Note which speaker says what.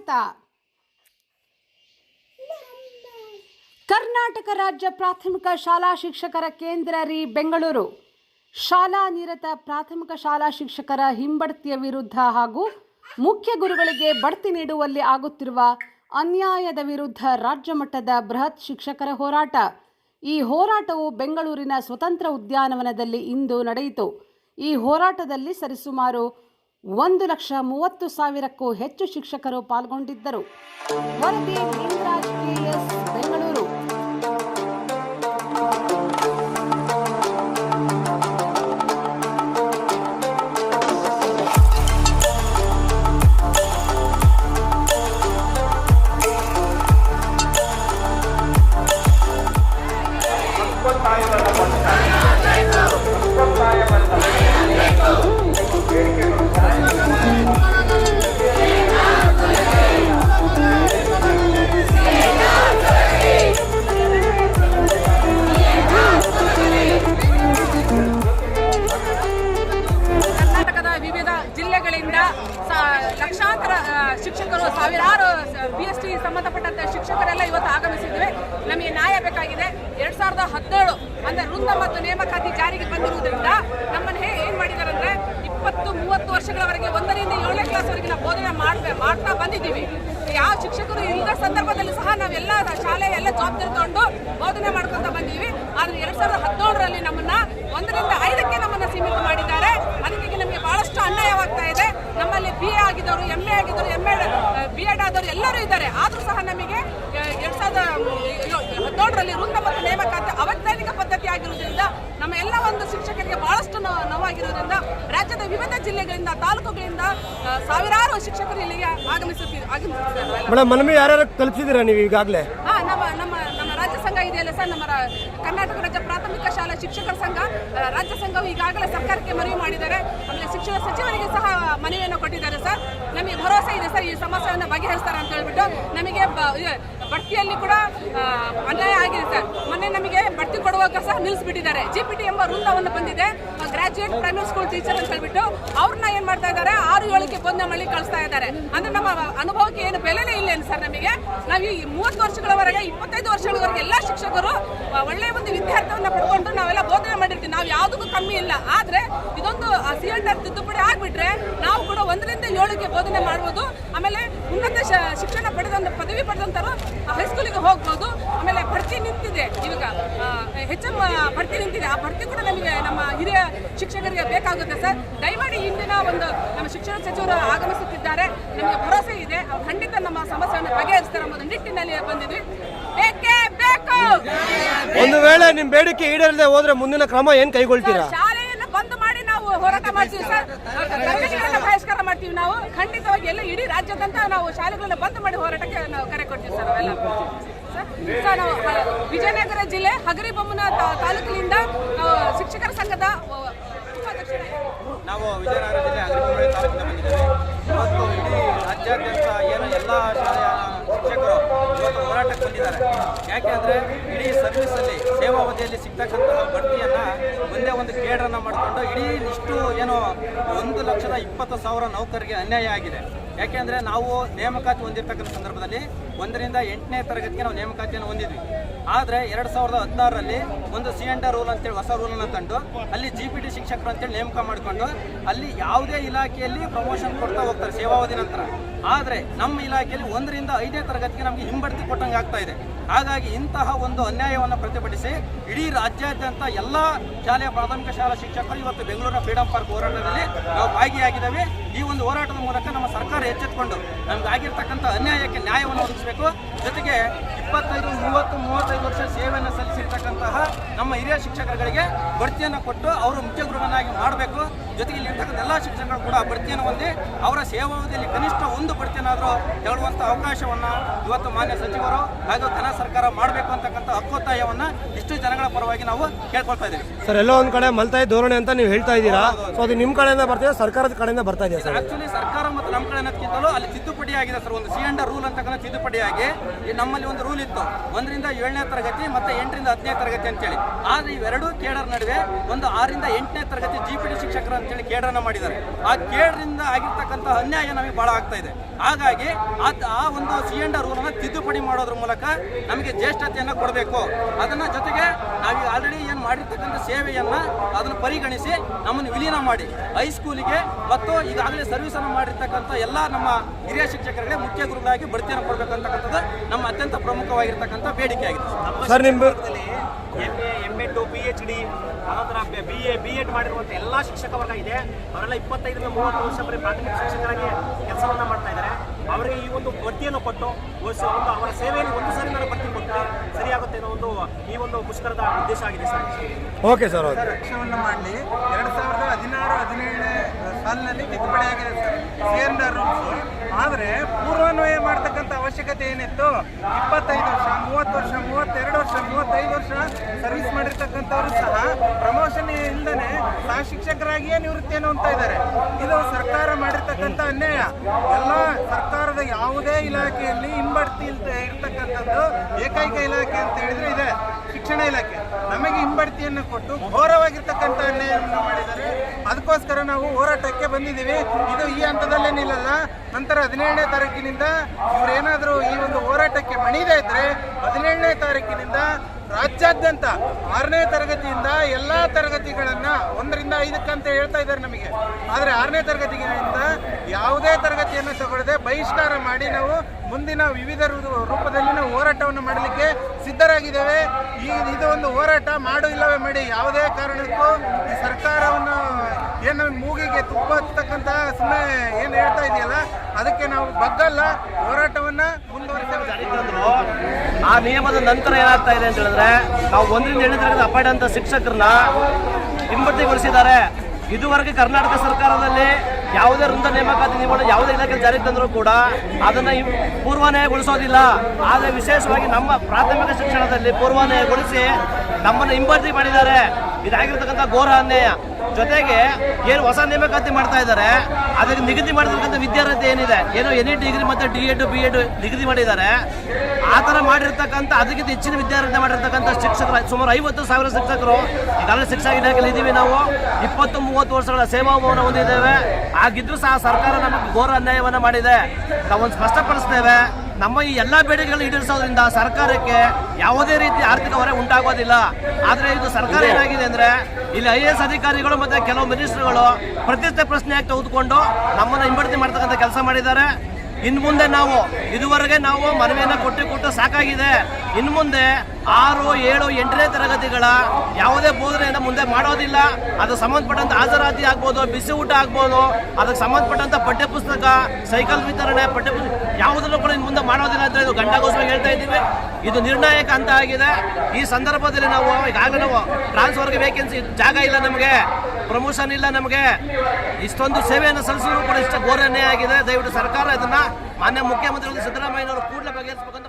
Speaker 1: ಸ್ವಾಗತ ಕರ್ನಾಟಕ ರಾಜ್ಯ ಪ್ರಾಥಮಿಕ ಶಾಲಾ ಶಿಕ್ಷಕರ ಕೇಂದ್ರ ರಿ ಬೆಂಗಳೂರು. ಶಾಲಾ ನಿರತ ಪ್ರಾಥಮಿಕ ಶಾಲಾ ಶಿಕ್ಷಕರ ಹಿಂಬಡ್ತಿಯ ವಿರುದ್ಧ ಹಾಗೂ ಮುಖ್ಯ ಗುರುಗಳಿಗೆ ಬಡ್ತಿ ನೀಡುವಲ್ಲಿ ಆಗುತ್ತಿರುವ ಅನ್ಯಾಯದ ವಿರುದ್ಧ ರಾಜ್ಯ ಮಟ್ಟದ ಬೃಹತ್ ಶಿಕ್ಷಕರ ಹೋರಾಟ. ಈ ಹೋರಾಟವು ಬೆಂಗಳೂರಿನ ಸ್ವತಂತ್ರ ಉದ್ಯಾನವನದಲ್ಲಿ ಇಂದು ನಡೆಯಿತು. ಈ ಹೋರಾಟದಲ್ಲಿ ಸರಿಸುಮಾರು ಒಂದು ಲಕ್ಷ ಮೂವತ್ತು ಸಾವಿರಕ್ಕೂ ಹೆಚ್ಚು ಶಿಕ್ಷಕರು ಪಾಲ್ಗೊಂಡಿದ್ದರು. ವರದಿ
Speaker 2: ಜಿಲ್ಲೆಗಳಿಂದ ಲಕ್ಷಾಂತರ ಶಿಕ್ಷಕರು, ಸಾವಿರಾರು ಬಿ ಎಸ್ ಟಿ ಸಂಬಂಧಪಟ್ಟಂತ ಶಿಕ್ಷಕರೆಲ್ಲ ಇವತ್ತು ಆಗಮಿಸಿದ್ವಿ. ನಮಗೆ ನ್ಯಾಯ ಬೇಕಾಗಿದೆ. ಎರಡ್ ಸಾವಿರದ ಹದಿನೇಳು ಅಂದ್ರೆ ವೃಂದ ಮತ್ತು ನೇಮಕಾತಿ ಜಾರಿಗೆ ಬಂದಿರುವುದರಿಂದ ನಮ್ಮನ್ನು ಹೇ ಏನ್ ಮಾಡಿದ್ದಾರೆ ಅಂದ್ರೆ ಇಪ್ಪತ್ತು, ಮೂವತ್ತು ವರ್ಷಗಳವರೆಗೆ ಒಂದರಿಂದ ಏಳನೇ ಕ್ಲಾಸ್ ವರೆಗಿನ ಬೋಧನೆ ಮಾಡ್ಬೇ ಮಾಡ್ತಾ ಬಂದಿದ್ದೀವಿ. ಯಾವ ಶಿಕ್ಷಕರು ಇಲ್ಲದ ಸಂದರ್ಭದಲ್ಲಿ ಸಹ ನಾವೆಲ್ಲ ಶಾಲೆ ಎಲ್ಲ ಜವಾಬ್ದಾರಿ ತಗೊಂಡು ಬೋಧನೆ ಮಾಡ್ಕೊತಾ ಬಂದೀವಿ ಆದ್ರೆ ಎರಡ್ ಸಾವಿರದ ಹದಿನೇಳರಲ್ಲಿ ನಮ್ಮನ್ನ ಒಂದರಿಂದ ಐದಕ್ಕೆ ನಮ್ಮನ್ನ ಸೀಮಿತ ಮಾಡಿದ್ದಾರೆ. ಅನ್ಯಾಯವಾಗ್ತಾ ಇದೆ. ನಮ್ಮಲ್ಲಿ ಬಿ ಎ ಆಗಿದ್ದವರು ಎಂ ಎ ಆಗಿದ್ದವರು ಎಂ ಎಡ್ ಬಿ ಎಡ್ ಆದವರು ಎಲ್ಲರೂ ಇದ್ದಾರೆ. ಆದರೂ ಸಹ ನಮಗೆ ಎರಡ್ ಸಾವಿರದ ಹದಿನೇಳರಲ್ಲಿ ವೃಂದ ಮತ್ತು ನೇಮಕಾತಿ ಅವೈಜ್ಞಾನಿಕ ಪದ್ಧತಿ ಆಗಿರುವುದರಿಂದ ನಮ್ಮ ಎಲ್ಲ ಒಂದು ಶಿಕ್ಷಕರಿಗೆ ಬಹಳಷ್ಟು ನೋವಾಗಿರುವುದರಿಂದ ರಾಜ್ಯದ ವಿವಿಧ ಜಿಲ್ಲೆಗಳಿಂದ ತಾಲೂಕುಗಳಿಂದ ಸಾವಿರಾರು ಶಿಕ್ಷಕರು ಇಲ್ಲಿಗೆ ಆಗಮಿಸುತ್ತಿ ಆಗಮಿಸುತ್ತಿದ್ದಾರೆ.
Speaker 3: ಮೇಡಮ್ ಮನವಿ ಯಾರ್ಯಾರು ತಲುಪಿಸಿದ್ದೀರಾ ನೀವು ಈಗಾಗಲೇ?
Speaker 2: ಹಾ ನಮ್ಮ ನಮ್ಮ ರಾಜ್ಯ ಸಂಘ ಇದೆಯಲ್ಲ ಸರ್? ನಮ್ಮ ಕರ್ನಾಟಕ ರಾಜ್ಯ ಪ್ರಾಥಮಿಕ ಶಾಲಾ ಶಿಕ್ಷಕರ ಸಂಘ ರಾಜ್ಯ ಸಂಘವು ಈಗಾಗಲೇ ಸರ್ಕಾರಕ್ಕೆ ಮನವಿ ಮಾಡಿದ್ದಾರೆ. ಆಮೇಲೆ ಶಿಕ್ಷಣ ಸಚಿವರಿಗೆ ಸಹ ಮನವಿಯನ್ನು ಕೊಟ್ಟಿದ್ದಾರೆ ಸರ್. ನಮಗೆ ಭರವಸೆ ಇದೆ ಸರ್ ಈ ಸಮಸ್ಯೆಯನ್ನು ಬಗೆಹರಿಸ್ತಾರೆ ಅಂತ ಹೇಳ್ಬಿಟ್ಟು. ನಮಗೆ ಬಡ್ತಿಯಲ್ಲಿ ಕೂಡ ಅನ್ಯಾಯ ಆಗಿದೆ ಸರ್. ಮೊನ್ನೆ ನಮಗೆ ಬಡ್ತಿ ಕೊಡುವಾಗ ಸಹ ನಿಲ್ಲಿಸ್ಬಿಟ್ಟಿದ್ದಾರೆ. ಜಿ ಪಿ ಟಿ ಎಂಬ ವೃಂದವನ್ನು ಬಂದಿದೆ. ಗ್ರಾಜ್ಯುಯೇಟ್ ಪ್ರೈಮರಿ ಸ್ಕೂಲ್ ಟೀಚರ್ ಅಂತ ಹೇಳ್ಬಿಟ್ಟು ಅವ್ರನ್ನ ಏನ್ ಮಾಡ್ತಾ ಇದ್ದಾರೆ? ಆರು ಏಳಕ್ಕೆ ಬಂದ ಮಳಿ ಕಳಿಸ್ತಾ ಇದ್ದಾರೆ. ಅಂದ್ರೆ ನಮ್ಮ ಅನುಭವಕ್ಕೆ ಏನು ಬೆಲೆನೇ ಇಲ್ಲ ಸರ್ ನಮಗೆ. ನಾವು ಈ ಮೂವತ್ತು ವರ್ಷಗಳವರೆಗೆ, ಇಪ್ಪತ್ತೈದು ವರ್ಷಗಳವರೆಗೆ ಎಲ್ಲ ಶಿಕ್ಷಕರು ಒಳ್ಳೆಯ ಒಂದು ವಿದ್ಯಾರ್ಥಿಯನ್ನ ಪಡ್ಕೊಂಡು ನಾವೆಲ್ಲ ಬೋಧನೆ ಮಾಡಿರ್ತೀವಿ. ನಾವು ಯಾವುದಕ್ಕೂ ಕಮ್ಮಿ ಇಲ್ಲ. ಆದ್ರೆ ಇದೊಂದು ಸಿ ಎಲ್ ತಿದ್ದುಪಡಿ ಆಗಿಬಿಟ್ರೆ ನಾವು ಕೂಡ ಒಂದರಿಂದ ಏಳಕ್ಕೆ ಬೋಧನೆ ಮಾಡ್ಬೋದು. ಆಮೇಲೆ ಉನ್ನತ ಶಿಕ್ಷಣ ಪಡೆದಂತ, ಪದವಿ ಪಡೆದಂತರು ಹೈಸ್ಕೂಲಿಗೆ ಹೋಗ್ಬೋದು. ಆಮೇಲೆ ಭರ್ತಿ ನಿಂತಿದೆ ಇವಾಗ. ಹೆಚ್ ಎಂ ಭರ್ತಿ ನಿಂತಿದೆ. ಆ ಭರ್ತಿ ಕೂಡ ನಮಗೆ ನಮ್ಮ ಹಿರಿಯ ಶಿಕ್ಷಕರಿಗೆ ಬೇಕಾಗುತ್ತೆ ಸರ್. ದಯಮಾಡಿ ಇಂದಿನ ಒಂದು ನಮ್ಮ ಶಿಕ್ಷಣ ಸಚಿವರು ಆಗಮಿಸುತ್ತಿದ್ದಾರೆ. ನಮಗೆ ಭರವಸೆ ಇದೆ. ಖಂಡಿತ ನಮ್ಮ ಸಮಸ್ಯೆಯನ್ನು ಬಗೆಹರಿಸ್ತಾರೆ ಎಂಬುದು ನಿಟ್ಟಿನಲ್ಲಿ ಬಂದಿದ್ವಿ. ಬೇಕೇ ಬೇಕು?
Speaker 3: ಒಂದು ವೇಳೆ ನಿಮ್ ಬೇಡಿಕೆ ಈಡೇರದೆ ಹೋದ್ರೆ ಮುಂದಿನ ಕ್ರಮ ಏನ್ ಕೈಗೊಳ್ತೀರಾ?
Speaker 2: ಶಾಲೆಯನ್ನು ಬಂದ್ ಮಾಡಿ ನಾವು ಹೋರಾಟ ಮಾಡ್ತೀವಿ ಸರ್. ತರಗತಿಗಳನ್ನು ಬಹಿಷ್ಕಾರ ಮಾಡ್ತೀವಿ ನಾವು. ಖಂಡಿತವಾಗಿ ಎಲ್ಲ ಇಡೀ ರಾಜ್ಯದಂತ ನಾವು ಶಾಲೆಗಳನ್ನ ಬಂದ್ ಮಾಡಿ ಹೋರಾಟಕ್ಕೆ ನಾವು ಕರೆ ಕೊಡ್ತೀವಿ ಸರ್ ಅವೆಲ್ಲ ಸರ್, ನಾವು ವಿಜಯನಗರ ಜಿಲ್ಲೆ ಹಗರಿಬೊಮ್ಮನ ತಾಲೂಕಿನಿಂದ ಶಿಕ್ಷಕರ ಸಂಘದ
Speaker 4: ನಾವು ವಿಜಯನಗರ ಜಿಲ್ಲೆ ಹಗರಿಬೊಮ್ಮನ ತಾಲೂಕಿನಿಂದ ಬಂದಿದ್ದೇವೆ. ಇವತ್ತು ಇಡೀ ರಾಜ್ಯಾದ್ಯಂತ ಏನು ಎಲ್ಲ ಶಾಲೆಯ ಶಿಕ್ಷಕರು ಇವತ್ತು ಹೋರಾಟಕ್ಕೆ ಬಂದಿದ್ದಾರೆ. ಯಾಕೆ ಅಂದರೆ ಇಡೀ ಸರ್ವಿಸಲ್ಲಿ ಸೇವಾವಧಿಯಲ್ಲಿ ಸಿಗ್ತಕ್ಕಂಥ ಬಡ್ತಿಯನ್ನು ಒಂದೇ ಒಂದು ಕೇಡನ್ನು ಮಾಡಿಕೊಂಡು ಇಡೀ ಇಷ್ಟು ಏನು ಒಂದು ಲಕ್ಷದ ಇಪ್ಪತ್ತು ಸಾವಿರ ನೌಕರಿಗೆ ಅನ್ಯಾಯ ಆಗಿದೆ. ಯಾಕೆಂದರೆ ನಾವು ನೇಮಕಾತಿ ಹೊಂದಿರತಕ್ಕಂಥ ಸಂದರ್ಭದಲ್ಲಿ ಒಂದರಿಂದ ಎಂಟನೇ ತರಗತಿಗೆ ನಾವು ನೇಮಕಾತಿಯನ್ನು ಹೊಂದಿದ್ವಿ. ಆದರೆ ಎರಡು ಸಾವಿರದ ಹದಿನಾರರಲ್ಲಿ ಒಂದು ಸಿ ಎಂಡ ರೂಲ್ ಅಂತೇಳಿ ಹೊಸ ರೂಲನ್ನು ತಂದು ಅಲ್ಲಿ ಜಿ ಪಿ ಟಿ ಶಿಕ್ಷಕರು ಅಂತೇಳಿ ನೇಮಕ ಮಾಡಿಕೊಂಡು ಅಲ್ಲಿ ಯಾವುದೇ ಇಲಾಖೆಯಲ್ಲಿ ಪ್ರಮೋಷನ್ ಕೊಡ್ತಾ ಹೋಗ್ತಾರೆ ಸೇವಾವಧಿ ನಂತರ. ಆದರೆ ನಮ್ಮ ಇಲಾಖೆಯಲ್ಲಿ ಒಂದರಿಂದ ಐದನೇ ತರಗತಿಗೆ ನಮಗೆ ಹಿಂಬಡ್ತಿ ಕೊಟ್ಟಂಗೆ ಆಗ್ತಾ ಇದೆ. ಹಾಗಾಗಿ ಇಂತಹ ಒಂದು ಅನ್ಯಾಯವನ್ನು ಪ್ರತಿಭಟಿಸಿ ಇಡೀ ರಾಜ್ಯಾದ್ಯಂತ ಎಲ್ಲ ಶಾಲೆಯ ಪ್ರಾಥಮಿಕ ಶಾಲಾ ಶಿಕ್ಷಕರು ಇವತ್ತು ಬೆಂಗಳೂರಿನ ಫ್ರೀಡಂ ಪಾರ್ಕ್ ಹೋರಾಟದಲ್ಲಿ ನಾವು ಭಾಗಿಯಾಗಿದ್ದೇವೆ. ಈ ಒಂದು ಹೋರಾಟದ ಮೂಲಕ ನಮ್ಮ ಸರ್ಕಾರ ಎಚ್ಚೆತ್ತುಕೊಂಡು ನಮ್ಗೆ ಆಗಿರ್ತಕ್ಕಂಥ ಅನ್ಯಾಯಕ್ಕೆ ನ್ಯಾಯವನ್ನು ಒದಗಿಸಬೇಕು. ಜೊತೆಗೆ ಇಪ್ಪತ್ತೈದು, ಮೂವತ್ತು, ಮೂವತ್ತೈದು ವರ್ಷ ಸೇವೆಯನ್ನು ಸಲ್ಲಿಸಿರ್ತಕ್ಕಂತಹ ನಮ್ಮ ಹಿರಿಯ ಶಿಕ್ಷಕರುಗಳಿಗೆ ಬಡ್ತಿಯನ್ನು ಕೊಟ್ಟು ಅವರು ಮುಖ್ಯ ಮಾಡಬೇಕು. ಜೊತೆಗೆ ಇಲ್ಲಿರ್ತಕ್ಕಂಥ ಎಲ್ಲ ಶಿಕ್ಷಕರು ಕೂಡ ಬಡ್ತಿಯನ್ನು ಹೊಂದಿ ಅವರ ಸೇವಾವಧಿಯಲ್ಲಿ ಕನಿಷ್ಠ ಒಂದು ಬಡ್ತಿಯನ್ನಾದರೂ ಹೇಳುವಂಥ ಅವಕಾಶವನ್ನು ಇವತ್ತು ಮಾನ್ಯ ಸಚಿವರು ಹಾಗೂ ಧನ ಸರ್ಕಾರ ಮಾಡಬೇಕು ಅಂತಕ್ಕಂಥ ಹಕ್ಕೊತ್ತಾಯವನ್ನು ಇಷ್ಟು ಜನಗಳ ಪರವಾಗಿ ನಾವು ಕೇಳ್ಕೊಳ್ತಾ ಇದ್ದೀವಿ.
Speaker 3: ಸರ್ ಎಲ್ಲೋ ಒಂದು ಕಡೆ ಮಲ್ತಾಯಿ ಧೋರಣೆ ಅಂತ ನೀವು ಹೇಳ್ತಾ ಇದ್ದೀರಾ? ಸೊ ಅದು ನಿಮ್ಮ ಕಡೆಯಿಂದ ಬರ್ತಿದೆ ಸರ್ಕಾರದ ಕಡೆಯಿಂದ ಬರ್ತಾ ಇದೆಯಾ ಸರ್?
Speaker 4: ಆಕ್ಚುಲಿ ಸರ್ಕಾರ ಮತ್ತು ನಮ್ಮ ಕಡೆ ಅನ್ನೋದಕ್ಕಿಂತಲೂ ಅಲ್ಲಿ ತಿದ್ದುಪಡಿ ಆಗಿದೆ ಸರ್. ಒಂದು ಸಿ ಅಂಡ ರೂಲ್ ಅಂತಕ್ಕಂಥ ತಿದ್ದುಪಡಿಯಾಗಿ ನಮ್ಮಲ್ಲಿ ಒಂದು ರೂಲ್ ಇತ್ತು. ಒಂದರಿಂದ ಏಳನೇ ತರಗತಿ ಮತ್ತು ಎಂಟರಿಂದ ಹತ್ತನೇ ತರಗತಿ ಅಂತೇಳಿ. ಆದರೆ ಇವೆರಡೂ ಕೇಡರ್ ನಡುವೆ ಒಂದು ಆರರಿಂದ ಎಂಟನೇ ತರಗತಿ ಜಿ ಪಿ ಡಿ ಶಿಕ್ಷಕರು ಅಂತೇಳಿ ಕೇಡ್ರನ್ನ ಮಾಡಿದ್ದಾರೆ. ಆ ಕೇಡರಿಂದ ಆಗಿರ್ತಕ್ಕಂಥ ಅನ್ಯಾಯ ನಮಗೆ ಬಹಳ ಆಗ್ತಾ ಇದೆ. ಹಾಗಾಗಿ ಆ ಒಂದು ಸಿ ಎಂಡ್ ತಿದ್ದುಪಡಿ ಮಾಡೋದ್ರ ಮೂಲಕ ನಮಗೆ ಜ್ಯೇಷ್ಠತೆಯನ್ನು ಕೊಡಬೇಕು. ಅದನ್ನ ಜೊತೆಗೆ ನಾವೀಗ ಆಲ್ರೆಡಿ ಏನು ಮಾಡಿರ್ತಕ್ಕಂಥ ಸೇವೆಯನ್ನ ಅದನ್ನು ಪರಿಗಣಿಸಿ ನಮ್ಮನ್ನು ವಿಲೀನ ಮಾಡಿ. ಹೈಸ್ಕೂಲಿಗೆ ಮತ್ತು ಈಗಾಗಲೇ ಸರ್ವಿಸ್ ಅನ್ನು ಮಾಡಿರ್ತಕ್ಕಂಥ ಎಲ್ಲ ನಮ್ಮ ಹಿರಿಯ ಶಿಕ್ಷಕರಿಗೆ ಮುಖ್ಯ ಗುರುಗಳಾಗಿ ಬಡ್ತಿಯನ್ನು ಕೊಡಬೇಕಂತಕ್ಕಂಥದ್ದು ನಮ್ಮ ಅತ್ಯಂತ ಪ್ರಮುಖವಾಗಿರ್ತಕ್ಕಂಥ ಬೇಡಿಕೆ ಆಗಿದೆ
Speaker 3: sir
Speaker 5: A M A to Ed P H D ಅನಂತರ ಬಿ ಎ ಬಿ ಎಡ್ ಮಾಡಿರುವಂಥ ಎಲ್ಲ ಶಿಕ್ಷಕ ವರ್ಗ ಇದೆ. ಅವರೆಲ್ಲ ಇಪ್ಪತ್ತೈದರಿಂದ ಮೂವತ್ತು ವರ್ಷ ಬರೀ ಪ್ರಾಥಮಿಕ ಶಿಕ್ಷಕರಾಗಿ ಕೆಲಸವನ್ನು ಮಾಡ್ತಾ ಇದ್ದಾರೆ. ಅವರಿಗೆ ಈ ಒಂದು ಬಡ್ತಿಯನ್ನು ಕೊಟ್ಟು ಒಂದು ಅವರ ಸೇವೆಯಲ್ಲಿ ಒಂದು ಸಾರಿ ನಾನು ಬಡ್ತಿ ಕೊಟ್ಟರೆ ಸರಿಯಾಗುತ್ತೆ ಅನ್ನೋ ಒಂದು ಈ ಒಂದು ಮುಷ್ಕರದ ಉದ್ದೇಶ ಆಗಿದೆ ಸರ್.
Speaker 3: Okay sir okay.
Speaker 6: ಲಕ್ಷ್ಯವನ್ನು ಮಾಡಲಿ. ಎರಡು ಸಾವಿರದ ಹದಿನಾರು ಹದಿನೇಳನೇ ಸಾಲಿನಲ್ಲಿ ತಿದ್ದುಪಡಿ ಆಗಿದೆ ಸರ್. ಸಿಎಂಆರ್ ರೂಲ್ಸ್ ಆದರೆ ಪೂರ್ವಾನ್ವಯ ಮಾಡ್ತಕ್ಕಂಥ ಅವಶ್ಯಕತೆ ಏನಿತ್ತು? ಇಪ್ಪತ್ತೈದು ವರ್ಷ, ಮೂವತ್ತು ವರ್ಷ, ಮೂವತ್ತೆರಡು ವರ್ಷ, ಮೂವತ್ತೈದು ವರ್ಷ ಸರ್ವಿಸ್ ಮಾಡಿರ್ತಕ್ಕಂಥವ್ರು ಸಹ ಪ್ರಮೋಷನ್ ಇಲ್ಲದೆ ಸಹ ಶಿಕ್ಷಕರಾಗಿಯೇ ನಿವೃತ್ತಿಯನ್ನು ಅಂತ ಇದ್ದಾರೆ ಇದು ಸರ್ಕಾರ ಮಾಡಿರ್ತಕ್ಕಂಥ ಅನ್ಯಾಯ. ಎಲ್ಲ ಸರ್ಕಾರದ ಯಾವುದೇ ಇಲಾಖೆಯಲ್ಲಿ ಹಿಂಬಡ್ತಿ ಇರ್ತಕ್ಕಂಥದ್ದು ಏಕೈಕ ಇಲಾಖೆ ಅಂತ ಹೇಳಿದ್ರೆ ಇದೆ. ಶಿಕ್ಷಣ ಇಲಾಖೆ ನಮಗೆ ಹಿಂಬಡ್ತಿಯನ್ನು ಕೊಟ್ಟು ಘೋರವಾಗಿರ್ತಕ್ಕಂಥ ಅನ್ಯಾಯವನ್ನು ಮಾಡಿದ್ದಾರೆ. ಅದಕ್ಕೋಸ್ಕರ ನಾವು ಹೋರಾಟಕ್ಕೆ ಬಂದಿದ್ದೀವಿ. ಇದು ಈ ಹಂತದಲ್ಲೇ ನಿಲ್ಲಲ್ಲ. ನಂತರ ಹದಿನೇಳನೇ ತಾರೀಕಿನಿಂದ ಇವರೇನಾದರೂ ಈ ಒಂದು ಹೋರಾಟಕ್ಕೆ ಮಣಿದೇ ಇದ್ರೆ ಹದಿನೇಳನೇ ತಾರೀಕಿನಿಂದ ರಾಜ್ಯಾದ್ಯಂತ ಆರನೇ ತರಗತಿಯಿಂದ ಎಲ್ಲ ತರಗತಿಗಳನ್ನ ಒಂದರಿಂದ ಐದಕ್ಕಂತ ಹೇಳ್ತಾ ಇದ್ದಾರೆ ನಮಗೆ. ಆದರೆ ಆರನೇ ತರಗತಿಗಿಂತ ಯಾವುದೇ ತರಗತಿಯನ್ನು ತಗೊಳ್ಳದೆ ಬಹಿಷ್ಕಾರ ಮಾಡಿ ನಾವು ಮುಂದಿನ ವಿವಿಧ ರೂಪದಲ್ಲಿ ಹೋರಾಟವನ್ನು ಮಾಡಲಿಕ್ಕೆ ಸಿದ್ಧರಾಗಿದ್ದೇವೆ. ಈ ಇದು ಒಂದು ಹೋರಾಟ ಮಾಡು ಇಲ್ಲವೇ ಮಾಡಿ. ಯಾವುದೇ ಕಾರಣಕ್ಕೂ ಈ ಸರ್ಕಾರವನ್ನು ಏನು ಮೂಗಿಗೆ ತುಪ್ಪ ಸುಮ್ಮನೆ ಏನು ಹೇಳ್ತಾ ಇದೆಯಲ್ಲ, ಅದಕ್ಕೆ ನಾವು ಬಗ್ಗಲ್ಲ. ಹೋರಾಟವನ್ನ
Speaker 5: ಮುಂದುವರಿಸಿದ್ರು ಆ ನಿಯಮದ ನಂತರ ಏನಾಗ್ತಾ ಇದೆ ಅಂತ ಹೇಳಿದ್ರೆ, ನಾವು ಒಂದರಿಂದ ಹೇಳಿದ್ರೆ ಅಪಾಯಿಂಟ್ ಅಂತ ಶಿಕ್ಷಕರನ್ನ ಹಿಂಬಡ್ತಿಗೊಳಿಸಿದ್ದಾರೆ. ಇದುವರೆಗೆ ಕರ್ನಾಟಕ ಸರ್ಕಾರದಲ್ಲಿ ಯಾವುದೇ ವೃಂದ ನೇಮಕಾತಿ ನಿಯಮಗಳು ಯಾವುದೇ ಇಲಾಖೆ ಜಾರಿಗೆ ತಂದರೂ ಕೂಡ ಅದನ್ನ ಪೂರ್ವಾನ್ವಯಗೊಳಿಸೋದಿಲ್ಲ ಆದರೆ ವಿಶೇಷವಾಗಿ ನಮ್ಮ ಪ್ರಾಥಮಿಕ ಶಿಕ್ಷಣದಲ್ಲಿ ಪೂರ್ವಾನ್ವಯಗೊಳಿಸಿ ನಮ್ಮನ್ನು ಹಿಂಬರ್ತಿ ಮಾಡಿದ್ದಾರೆ. ಇದಾಗಿರ್ತಕ್ಕಂಥ ಘೋರ ಅನ್ಯಾಯ. ಜೊತೆಗೆ ಏನು ಹೊಸ ನೇಮಕಾತಿ ಮಾಡ್ತಾ ಇದ್ದಾರೆ, ಅದಕ್ಕೆ ನಿಗದಿ ಮಾಡಿರ್ತಕ್ಕಂಥ ವಿದ್ಯಾರ್ಥಿ ಏನಿದೆ, ಏನು ಎನಿ ಡಿಗ್ರಿ ಮತ್ತು ಡಿ ಎಡ್ ಬಿ ಎಡ್ ನಿಗದಿ ಮಾಡಿದ್ದಾರೆ. ಆ ಥರ ಮಾಡಿರ್ತಕ್ಕಂಥ, ಅದಕ್ಕಿಂತ ಹೆಚ್ಚಿನ ವಿದ್ಯಾರ್ಥಿ ಮಾಡಿರ್ತಕ್ಕಂಥ ಶಿಕ್ಷಕರು, ಸುಮಾರು ಐವತ್ತು ಸಾವಿರ ಶಿಕ್ಷಕರು ಈಗಾಗಲೇ ಶಿಕ್ಷಕ ಇಲಾಖೆಯಲ್ಲಿ ನಾವು. ಇಪ್ಪತ್ತು, ಮೂವತ್ತು ವರ್ಷಗಳ ಸೇವಾಭಾವನ ಹೊಂದಿದ್ದೇವೆ. ಆಗಿದ್ರೂ ಸಹ ಸರ್ಕಾರ ನಮಗೆ ಘೋರ ಅನ್ಯಾಯವನ್ನು ಮಾಡಿದೆ. ನಾವೊಂದು ಸ್ಪಷ್ಟಪಡಿಸ್ತೇವೆ. ನಮ್ಮ ಈ ಎಲ್ಲ ಬೇಡಿಕೆಗಳು ಈಡೇರಿಸೋದ್ರಿಂದ ಸರ್ಕಾರಕ್ಕೆ ಯಾವುದೇ ರೀತಿ ಆರ್ಥಿಕ ಹೊರೆ ಉಂಟಾಗೋದಿಲ್ಲ. ಆದರೆ ಇದು ಸರ್ಕಾರ ಏನಾಗಿದೆ ಅಂದರೆ ಇಲ್ಲಿ ಐ ಎಸ್ ಅಧಿಕಾರಿಗಳು ಮತ್ತು ಕೆಲವು ಮಿನಿಸ್ಟರ್ಗಳು ಪ್ರತಿಷ್ಠೆ ಪ್ರಶ್ನೆಯಾಗಿ ತೆಗೆದುಕೊಂಡು ನಮ್ಮನ್ನು ಹಿಂಬಡ್ತಿ ಮಾಡ್ತಕ್ಕಂಥ ಕೆಲಸ ಮಾಡಿದ್ದಾರೆ. ಇನ್ನು ಮುಂದೆ ನಾವು ಇದುವರೆಗೆ ನಾವು ಮನವಿಯನ್ನು ಕೊಟ್ಟು ಕೊಟ್ಟು ಸಾಕಾಗಿದೆ. ಇನ್ನು ಮುಂದೆ ಆರು, ಏಳು, ಎಂಟನೇ ತರಗತಿಗಳ ಯಾವುದೇ ಬೋಧನೆಯನ್ನು ಮುಂದೆ ಮಾಡೋದಿಲ್ಲ. ಅದು ಸಂಬಂಧಪಟ್ಟಂತ ಹಾಜರಾತಿ ಆಗ್ಬೋದು, ಬಿಸಿ ಊಟ ಆಗ್ಬೋದು, ಅದಕ್ಕೆ ಸಂಬಂಧಪಟ್ಟಂತ ಪಠ್ಯಪುಸ್ತಕ, ಸೈಕಲ್ ವಿತರಣೆ ಪಠ್ಯಪುಸ್ತಕ ಯಾವುದನ್ನು ಕೂಡ ಇನ್ನು ಮುಂದೆ ಮಾಡೋದಿಲ್ಲ ಅಂತ ಇದು ಗಂಡಾಗೋಸ್ಕರ ಹೇಳ್ತಾ ಇದ್ದೀವಿ. ಇದು ನಿರ್ಣಾಯಕ ಅಂತ ಆಗಿದೆ. ಈ ಸಂದರ್ಭದಲ್ಲಿ ನಾವು ಈಗಾಗಲೇ ನಾವು ಟ್ರಾನ್ಸ್ಫರ್ಗೆ ವೇಕೆನ್ಸಿ ಜಾಗ ಇಲ್ಲ ನಮಗೆ ಪ್ರಮೋಷನ್ ಇಲ್ಲ ನಮಗೆ. ಇಷ್ಟೊಂದು ಸೇವೆಯನ್ನು ಸಲ್ಲಿಸಿದ್ರು ಕೂಡ ಇಷ್ಟ ಘೋರನೇ ಆಗಿದೆ. ದಯವಿಟ್ಟು ಸರ್ಕಾರ ಇದನ್ನ ಮಾನ್ಯ ಮುಖ್ಯಮಂತ್ರಿಗಳು ಸಿದ್ದರಾಮಯ್ಯನವರು ಕೂಡಲೇ ಬಗೆಹರಿಸಬೇಕಂತ